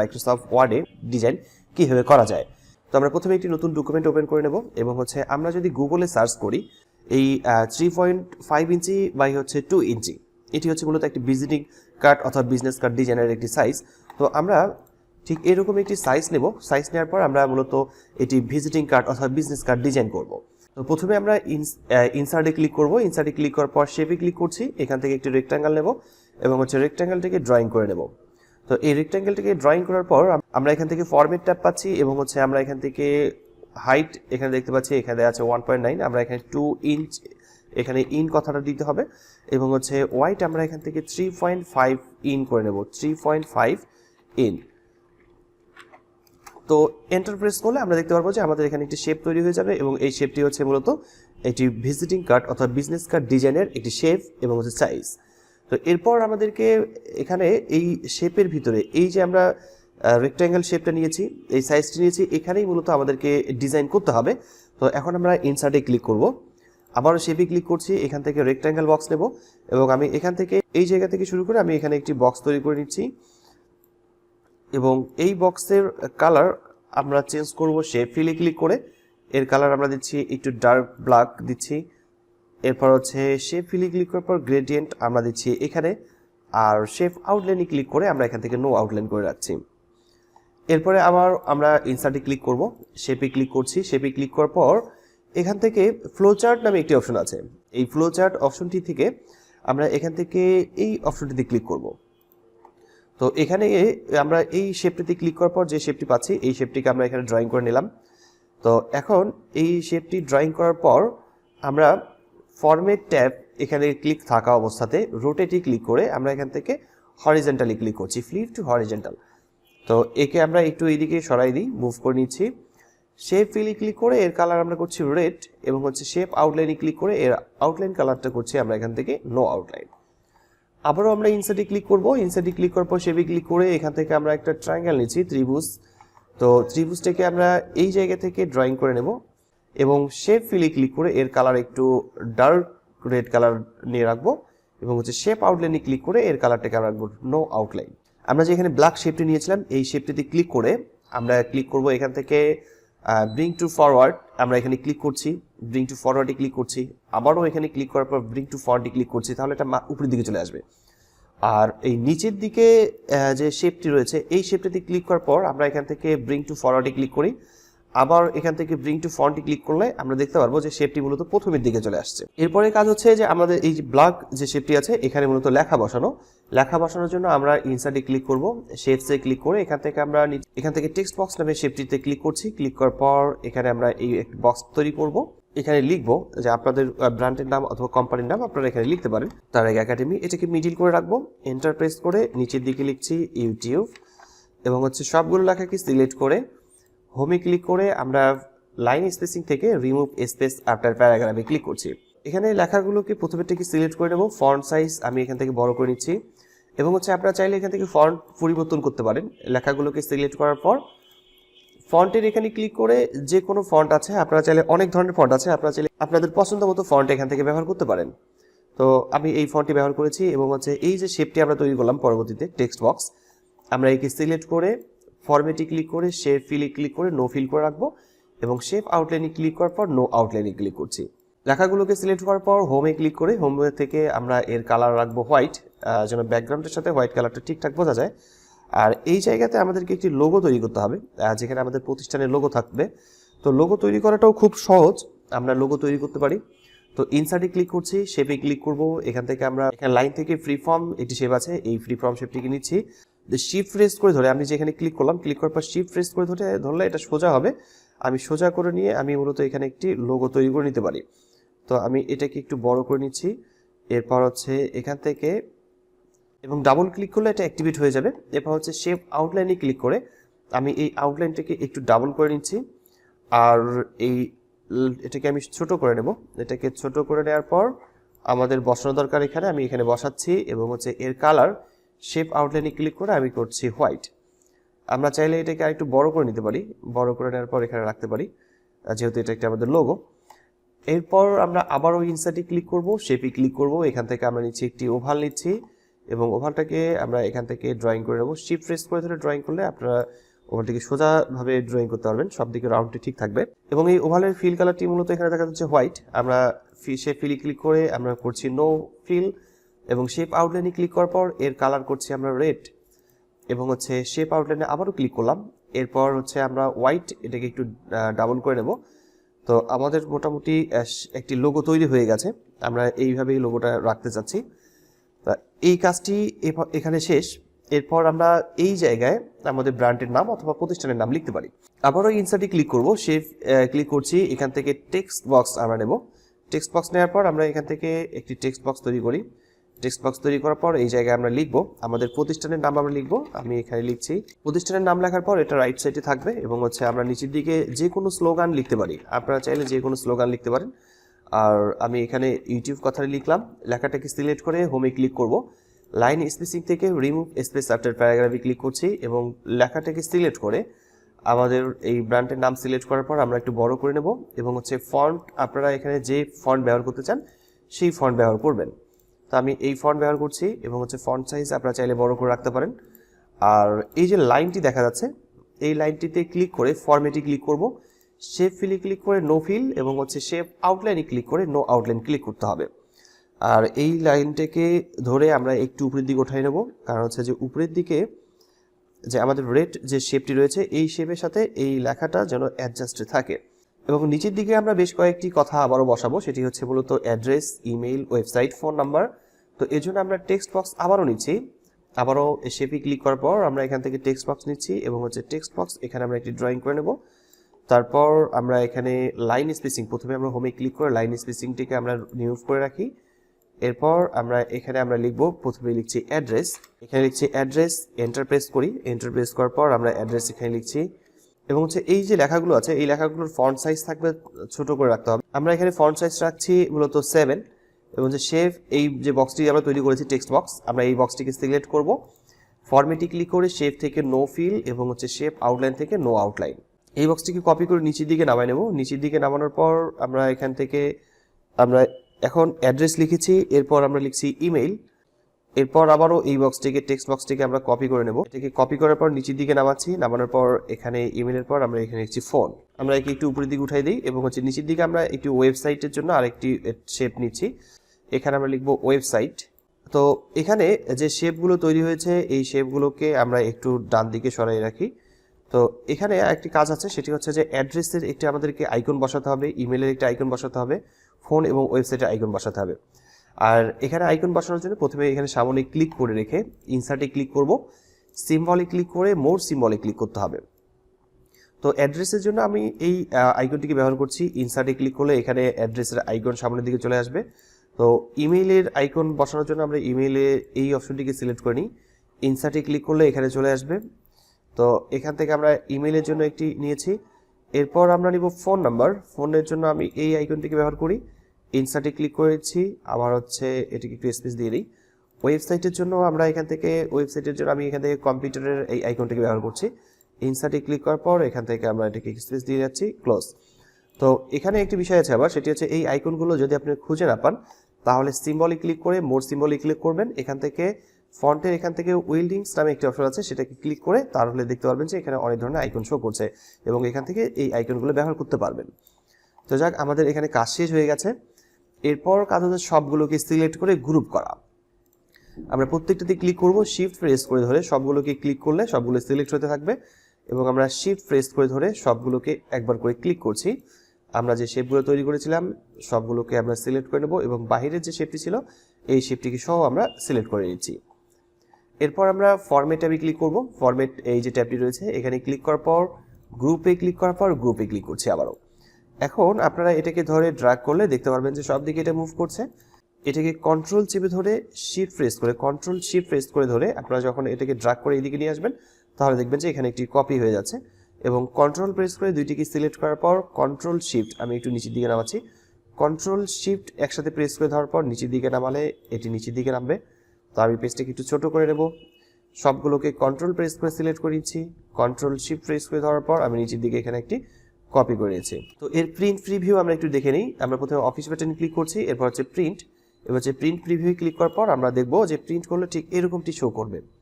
Microsoft ওয়ার্ডে design কীভাবে করা যায়। তো আমরা প্রথমে একটি নতুন ডকুমেন্ট ওপেন করে নেব এবং হচ্ছে আমরা যদি গুগলে সার্চ করি, এই three point five inch by হচ্ছে টু ইঞ্চি, এটি হচ্ছে মূলত একটি ভিজিটিং কার্ড অথবা বিজনেস কার্ড ডিজাইনের একটি সাইজ তো আমরা ঠিক এরকম একটি সাইজ নেব সাইজ নেওয়ার পর আমরা মূলত এটি ভিজিটিং কার্ড অথবা বিজনেস কার্ড ডিজাইন করব। তো প্রথমে আমরা ইনসার্টে ক্লিক করব ইনসার্টে ক্লিক করার পর শেপে ক্লিক করছি, এখান থেকে একটি রেক্ট্যাঙ্গেল নেব এবং হচ্ছে রেক্ট্যাঙ্গেলটিকে ড্রয়িং করে নেব। তো এই রেক্ট্যাঙ্গেলটিকে ড্রয়িং করার পর আমরা এখান থেকে ফরমেট ট্যাব পাচ্ছি এবং হচ্ছে আমরা এখান থেকে হাইট এখানে দেখতে পাচ্ছি, এখানে আছে ওয়ান পয়েন্ট নাইন আমরা এখানে টু ইঞ্চ এখানে ইন কথাটা দিতে হবে এবং হচ্ছে ওয়াইট আমরা এখান থেকে থ্রি পয়েন্ট ফাইভ ইন করে নেব থ্রি পয়েন্ট ফাইভ ইন তো এন্টার প্রেস করলে আমরা দেখতে পারব যে আমাদের এখানে একটি শেপ তৈরি হয়ে যাবে এবং এই শেপটি হচ্ছে মূলত একটি ভিজিটিং কার্ড অর্থাৎ বিজনেস কার্ড ডিজাইনের একটি শেপ এবং হচ্ছে সাইজ তো এরপর আমাদেরকে এখানে এই শেপের ভিতরে, এই যে আমরা রেক্ট্যাঙ্গেল শেপটা নিয়েছি, এই সাইজটি নিয়েছি, এখানেই মূলত আমাদেরকে ডিজাইন করতে হবে। তো এখন আমরা ইনসার্টে ক্লিক করব। আবারও শেপে ক্লিক করছি, এখান থেকে রেক্ট্যাঙ্গেল বক্স নেব এবং আমি এখান থেকে, এই জায়গা থেকে শুরু করে আমি এখানে একটি বক্স তৈরি করে নিচ্ছি। এবং এই বক্সের কালার আমরা চেঞ্জ করব শেপ ফিলে ক্লিক করে। এর কালার আমরা দিচ্ছি, একটু ডার্ক ব্ল্যাক দিচ্ছি। এরপর হচ্ছে শেপ ফিলে ক্লিক করার পর গ্রেডিয়েন্ট আমরা দিচ্ছি এখানে, আর শেপ আউটলাইনে ক্লিক করে আমরা এখান থেকে নো আউটলাইন করে রাখছি। এরপরে আবার আমরা ইনসার্টে ক্লিক করব শেপে ক্লিক করছি শেপে ক্লিক করার পর এখান থেকে ফ্লো চার্ট নামে একটি অপশন আছে। এই ফ্লো চার্ট অপশনটি থেকে আমরা এখান থেকে এই অপশনটিতে ক্লিক করব। তো এখানে আমরা এই শেপটিতে ক্লিক করার পর যে শেপটি পাচ্ছি, এই শেপটিকে আমরা এখানে ড্রয়িং করে নিলাম। তো এখন এই শেপটি ড্রয়িং করার পর আমরা ফরমেট ট্যাব এখানে ক্লিক থাকা অবস্থাতে রোটেটি ক্লিক করে আমরা এখান থেকে হরিজেন্টালি ক্লিক করছি ফ্লিপ টু হরিজেন্টাল তো একে আমরা একটু এইদিকে সরাই দিই মুভ করে নিচ্ছি। শেপ ফিলি ক্লিক করে এর কালার আমরা করছি রেড এবং হচ্ছে শেপ আউটলাইনে ক্লিক করে এর আউটলাইন কালারটা করছি আমরা এখান থেকে নো আউটলাইন আবারও আমরা ইনসার্টে ক্লিক করব ইনসার্টে ক্লিক করার পর শেপে ক্লিক করে এখান থেকে আমরা একটা ট্রায়াঙ্গেল নিচ্ছি, ত্রিভুজ। তো ত্রিভুজটাকে আমরা এই জায়গা থেকে ড্রয়িং করে নেব। এবং শেপ ফিলে ক্লিক করে এর কালার একটু ডার্ক রেড কালার নিয়ে রাখব এবং হচ্ছে শেপ আউটলাইনে ক্লিক করে এর কালারটাকে আমরা রাখব নো আউটলাইন আমরা যে এখানে ব্ল্যাক শেপটি নিয়েছিলাম, এই শেপটিতে ক্লিক করে আমরা ক্লিক করব এখান থেকে ব্রিং টু ফরওয়ার্ড আমরা এখানে ক্লিক করছি ব্রিং টু ফরওয়ার্ডে ক্লিক করছি, আবারও এখানে ক্লিক করার পর ব্রিং টু ফ্রন্টে ক্লিক করছি, তাহলে এটা উপরের দিকে চলে আসবে। আর এই নিচের দিকে যে শেপটি রয়েছে, এই শেপটিতে ক্লিক করার পর আমরা এখান থেকে ব্রিং টু ফরওয়ার্ডে ক্লিক করি। আবার এখান থেকে ব্রিং টু ফ্রন্টে ক্লিক করলে আমরা দেখতে পারব যে শেপটি মূলত প্রথমের দিকে চলে আসছে। এরপরে কাজ হচ্ছে যে আমাদের এই ব্লক যে শেপটি আছে, এখানে মূলত লেখা বসানো। লেখা বসানোর জন্য আমরা ইনসার্টে ক্লিক করব। শেপসে ক্লিক করে এখান থেকে আমরা এখান থেকে টেক্সট বক্স নামে শেপটিতে ক্লিক করছি। ক্লিক করার পর এখানে আমরা এই একটি বক্স তৈরি করব। এখানে লিখব যে আপনাদের ব্র্যান্ডের নাম অথবা কোম্পানির নাম আপনারা এখানে লিখতে পারেন। তার আগে একাডেমি এটাকে মিডিল করে রাখব। এন্টারপ্রেস করে নিচের দিকে লিখছি ইউটিউব এবং হচ্ছে সবগুলো লেখাকে সিলেক্ট করে হোমে ক্লিক করে আমরা লাইন স্পেসিং থেকে রিমুভ স্পেস আফটার প্যারাগ্রাফে ক্লিক করছি। এখানে লেখাগুলোকে প্রথমে থেকে সিলেক্ট করে নেব। ফন্ট সাইজ আমি এখান থেকে বড় করে নিচ্ছি। এবং হচ্ছে আপনারা চাইলে এখান থেকে ফন্ট পরিবর্তন করতে পারেন। লেখাগুলোকে সিলেক্ট করার পর ফন্টের এখানে ক্লিক করে যে কোনো ফন্ট আছে, আপনারা চাইলে অনেক ধরনের ফন্ট আছে, আপনারা চাইলে আপনাদের পছন্দ মতো ফন্ট এখান থেকে ব্যবহার করতে পারেন। তো আমি এই ফন্টটি ব্যবহার করেছি এবং হচ্ছে এই যে শেপটি আমরা তৈরি করলাম পরবর্তীতে টেক্সট বক্স আমরা একে সিলেক্ট করে ফরমেটে ক্লিক করে শেপ ফিলে ক্লিক করে নো ফিল করে রাখব এবং শেপ আউটলাইনে ক্লিক করার পর নো আউটলাইনে ক্লিক করছি। লেখাগুলোকে সিলেক্ট করার পর হোমে ক্লিক করে হোম থেকে আমরা এর কালার রাখব হোয়াইট যেন ব্যাকগ্রাউন্ডের সাথে হোয়াইট কালারটা ঠিকঠাক বোঝা যায়। আর এই জায়গাতে আমাদেরকে একটি লোগো তৈরি করতে হবে যেখানে আমাদের প্রতিষ্ঠানের লোগো থাকবে। তো লোগো তৈরি করাটাও খুব সহজ, আমরা লোগো তৈরি করতে পারি। তো ইনসার্টে ক্লিক করছি শেপে ক্লিক করব, এখান থেকে আমরা, এখানে লাইন থেকে ফ্রি ফর্ম একটি শেপ আছে, এই ফ্রি ফর্ম শেপটিকে নিচ্ছি। শিফট ফ্রেস করে ধরে, আমি যেখানে ক্লিক করলাম ক্লিক করার পর শিফট ফ্রেস করে ধরে, ধরলে এটা সোজা হবে। আমি সোজা করে নিয়ে আমি মূলত এখানে একটি লোগো তৈরি করে নিতে পারি। তো আমি এটাকে একটু বড় করে নিচ্ছি। এরপর হচ্ছে এখান থেকে এবং ডাবল ক্লিক করলে এটা অ্যাক্টিভেট হয়ে যাবে। এরপর হচ্ছে শেপ আউটলাইনে ক্লিক করে আমি এই আউটলাইনটাকে একটু ডাবল করে নিচ্ছি। আর এই এটাকে আমি ছোট করে নেব। এটাকে ছোট করে নেওয়ার পর আমাদের বসানো দরকার এখানে, আমি এখানে বসাচ্ছি এবং হচ্ছে এর কালার শেপ আউটলাইনে ক্লিক করে আমি করছি হোয়াইট আমরা চাইলে এটাকে আরেকটু বড় করে নিতে পারি। বড় করে নেওয়ার পর এখানে রাখতে পারি যেহেতু এটা একটা আমাদের লোগো এরপর আমরা আবারও ইনসার্টে ক্লিক করব শেপে ক্লিক করব। এখান থেকে আমরা নিচ্ছি একটি ওভাল নিচ্ছি এবং ওভালটাকে আমরা এখান থেকে ড্রয়িং করে নেব। শিফট প্রেস করে ধরে ড্রয়িং করলে আপনারা ওভালটিকে সোজাভাবে ড্রয়িং করতে পারবেন। সব দিকে রাউন্ডটি ঠিক থাকবে। এবং এই ওভালের ফিল কালারটি মূলত এখানে দেখা যাচ্ছে হোয়াইট আমরা সে ফিলি ক্লিক করে আমরা করছি নো ফিল এবং শেপ আউটলাইনে ক্লিক করার পর এর কালার করছি আমরা রেড এবং হচ্ছে শেপ আউটলাইনে আবারও ক্লিক করলাম। এরপর হচ্ছে আমরা হোয়াইট এটাকে একটু ডাবল করে নেব। তো আমাদের মোটামুটি একটি লোগো তৈরি হয়ে গেছে। আমরা এইভাবেই লোগোটা রাখতে চাচ্ছি। তা এই কাজটি এখানে শেষ। এরপর আমরা এই জায়গায় আমাদের ব্র্যান্ডের নাম অথবা প্রতিষ্ঠানের নাম লিখতে পারি। আবারও ইনসার্টে ক্লিক করব। সে ক্লিক করছি। এখান থেকে টেক্সট বক্স আমরা নেব। টেক্সট বক্স নেওয়ার পর আমরা এখান থেকে একটি টেক্সট বক্স তৈরি করি। টেক্সট বক্স তৈরি করার পর এই জায়গায় আমরা লিখব, আমাদের প্রতিষ্ঠানের নাম আমরা লিখব, আমি এখানে লিখছি, প্রতিষ্ঠানের নাম লেখার পর এটা রাইট সাইডে থাকবে এবং হচ্ছে আমরা নিচের দিকে যে কোনো স্লোগান লিখতে পারি। আপনারা চাইলে যে কোনো স্লোগান লিখতে পারেন। আর আমি এখানে ইউটিউব কথাটা লিখলাম, লেখাটাকে সিলেক্ট করে হোমে ক্লিক করব। লাইন স্পেসিং থেকে রিমুভ স্পেস আফটার প্যারাগ্রাফে ক্লিক করছি এবং লেখাটাকে সিলেক্ট করে আমাদের এই ব্র্যান্ডের নাম সিলেক্ট করার পর আমরা একটু বড় করে নেব এবং হচ্ছে ফন্ট আপনারা এখানে যে ফন্ট ব্যবহার করতে চান, সেই ফন্ট ব্যবহার করবেন। তো আমি এই ফন্ট ব্যবহার করছি এবং হচ্ছে ফন্ট সাইজ আপনারা চাইলে বড় করে রাখতে পারেন। আর এই যে লাইনটি দেখা যাচ্ছে, এই লাইনটিতে ক্লিক করে ফরম্যাটে ক্লিক করব। শেপ ফিলে ক্লিক করে নো ফিল এবং হচ্ছে শেপ আউটলাইনে ক্লিক করে নো আউটলাইন ক্লিক করতে হবে। আর এই লাইনটাকে ধরে আমরা একটু উপরের দিকে উঠাই নেব। কারণ হচ্ছে যে উপরের দিকে যে আমাদের রেড যে শেপটি রয়েছে, এই শেপের সাথে এই লেখাটা যেন অ্যাডজাস্টে থাকে। এবং নিচের দিকে আমরা বেশ কয়েকটি কথা আবারও বসাবো। সেটি হচ্ছে মূলত address, email, website, phone number. তো এর জন্য আমরা টেক্সট বক্স আবারও নিচ্ছি। আবারও শেপে ক্লিক করার পর আমরা এখান থেকে টেক্সট বক্স নিচ্ছি এবং হচ্ছে টেক্সট বক্স, এখানে আমরা একটি ড্রয়িং করে নেব। তারপর আমরা এখানে লাইন স্পেসিং, প্রথমে আমরা হোমে ক্লিক করে লাইন স্পেসিংটিকে আমরা রিমুভ করে রাখি। এরপর আমরা এখানে আমরা লিখব, প্রথমে লিখছি অ্যাড্রেস। এখানে লিখছি অ্যাড্রেস, এন্টার প্রেস করি। এন্টার প্রেস করার পর আমরা অ্যাড্রেস এখানে লিখছি। এবং হচ্ছে এই যে লেখাগুলো আছে, এই লেখাগুলোর ফন্ট সাইজ থাকবে ছোট করে রাখতে হবে। আমরা এখানে ফন্ট সাইজ রাখছি মূলত সেভেন এবং যে শেফ এই যে বক্সটি আমরা তৈরি করেছি টেক্সট বক্স আমরা এই বক্সটিকে সিলেক্ট করব। ফরম্যাটে ক্লিক করে শেপ থেকে নো ফিল এবং হচ্ছে শেপ আউটলাইন থেকে নো আউটলাইন এই বক্সটিকে কপি করে নিচের দিকে নামাই নেব। নিচের দিকে নামানোর পর আমরা এখান থেকে আমরা এখন অ্যাড্রেস লিখেছি, এরপর আমরা লিখছি ইমেইল এরপর আবারও এই বক্সটিকে টেক্সট বক্সটিকে আমরা কপি করে নেব। এটাকে কপি করার পর নিচের দিকে নামাচ্ছি। নামানোর পর এখানে ইমেলের পর আমরা এখানে লিখছি ফোন আমরা একে একটু উপরের দিকে উঠাই দিই এবং হচ্ছে নিচের দিকে আমরা একটি ওয়েবসাইটের জন্য আরেকটি শেপ নিচ্ছি। এখানে আমরা লিখব ওয়েবসাইট তো এখানে যে শেপগুলো তৈরি হয়েছে, এই শেপগুলোকে আমরা একটু ডান দিকে সরাই রাখি। তো এখানে একটি কাজ আছে, সেটি হচ্ছে যে অ্যাড্রেসের একটি আমাদেরকে আইকন বসাতে হবে ইমেলের একটি আইকন বসাতে হবে ফোন এবং ওয়েবসাইটের আইকন বসাতে হবে। আর এখানে আইকন বসানোর জন্য প্রথমে এখানে সামনে ক্লিক করে রেখে ইনসার্টে ক্লিক করব। সিম্বলে ক্লিক করে মোর সিম্বলে ক্লিক করতে হবে। তো অ্যাড্রেসের জন্য আমি এই আইকনটিকে ব্যবহার করছি। ইনসার্টে ক্লিক করলে এখানে অ্যাড্রেসের আইকন সামনের দিকে চলে আসবে। তো ইমেইলের আইকন বসানোর জন্য আমরা ইমেইলে এই অপশনটিকে সিলেক্ট করে নিই। ইনসার্টে ক্লিক করলে এখানে চলে আসবে। তো এখান থেকে আমরা ইমেইলের জন্য একটি নিয়েছি। এরপর আমরা নিব ফোন নাম্বার ফোনের জন্য আমি এই আইকনটিকে ব্যবহার করি। ইনসার্টে ক্লিক করেছি, আবার হচ্ছে এটিকে একটু স্পেস দিয়ে দিই। ওয়েবসাইটের জন্য আমরা এখান থেকে ওয়েবসাইটের জন্য আমি এখান থেকে কম্পিউটারের এই আইকনটিকে ব্যবহার করছি। ইনসার্টে ক্লিক করার পর এখান থেকে আমরা এটাকে স্পেস দিয়ে যাচ্ছি ক্লোজ তো এখানে একটি বিষয় আছে আবার, সেটি হচ্ছে এই আইকনগুলো যদি আপনি খুঁজে না পান, তাহলে সিম্বলে ক্লিক করে মোর সিম্বলে ক্লিক করবেন। এখান থেকে ফন্টের এখান থেকে উইল্ডিংস নামে একটি অপশন আছে, সেটাকে ক্লিক করে তাহলে দেখতে পারবেন যে এখানে অনেক ধরনের আইকন শো করছে এবং এখান থেকে এই আইকনগুলো ব্যবহার করতে পারবেন। তো যাক, আমাদের এখানে কাজ শেষ হয়ে গেছে। এরপর কাজ হচ্ছে সবগুলোকে সিলেক্ট করে গ্রুপ করা। আমরা প্রত্যেকটাতে ক্লিক করব শিফট প্রেস করে ধরে সবগুলোকে ক্লিক করলে সবগুলো সিলেক্ট হতে থাকবে এবং আমরা শিফট প্রেস করে ধরে সবগুলোকে একবার করে ক্লিক করছি। আমরা যে শেপগুলো তৈরি করেছিলাম, সবগুলোকে আমরা সিলেক্ট করে নেব এবং বাহিরের যে শেপটি ছিল, এই শেপটিকে সহ আমরা সিলেক্ট করে নিচ্ছি। এরপর আমরা ফরম্যাট ট্যাবে ক্লিক করব। ফরম্যাট এই যে ট্যাবটি রয়েছে, এখানে ক্লিক করার পর গ্রুপে ক্লিক করার পর গ্রুপে ক্লিক করছি আবারও। এখন আপনারা এটাকে ধরে ড্রাগ করলে দেখতে পারবেন যে সব দিকে এটা মুভ করছে। এটাকে কন্ট্রোল চেপে ধরে শিফট প্রেস করে কন্ট্রোল শিফট প্রেস করে ধরে আপনারা যখন এটাকে ড্রাগ করে এইদিকে নিয়ে আসবেন, তাহলে দেখবেন যে এখানে একটি কপি হয়ে যাচ্ছে এবং কন্ট্রোল প্রেস করে দুইটিকে সিলেক্ট করার পর কন্ট্রোল শিফট আমি একটু নিচের দিকে নামাচ্ছি। কন্ট্রোল শিফট একসাথে প্রেস করে ধরার পর নিচের দিকে নামালে এটি নিচের দিকে নামবে। তো আমি পেজটাকে একটু ছোট করে নেব। সবগুলোকে কন্ট্রোল প্রেস করে সিলেক্ট করে নিচ্ছি। কন্ট্রোল শিফট প্রেস করে ধরার পর আমি নিচের দিকে এখানে একটি কপি করে নিয়েছি তো এর প্রিন্ট প্রিভিউ আমরা একটু দেখে নিই। আমরা প্রথমে অফিস বাটনে ক্লিক করছি, এরপর হচ্ছে প্রিন্ট এবার হচ্ছে প্রিন্ট প্রিভিউ ক্লিক করার পর আমরা দেখব যে প্রিন্ট করলে ঠিক এরকমটি শো করবে।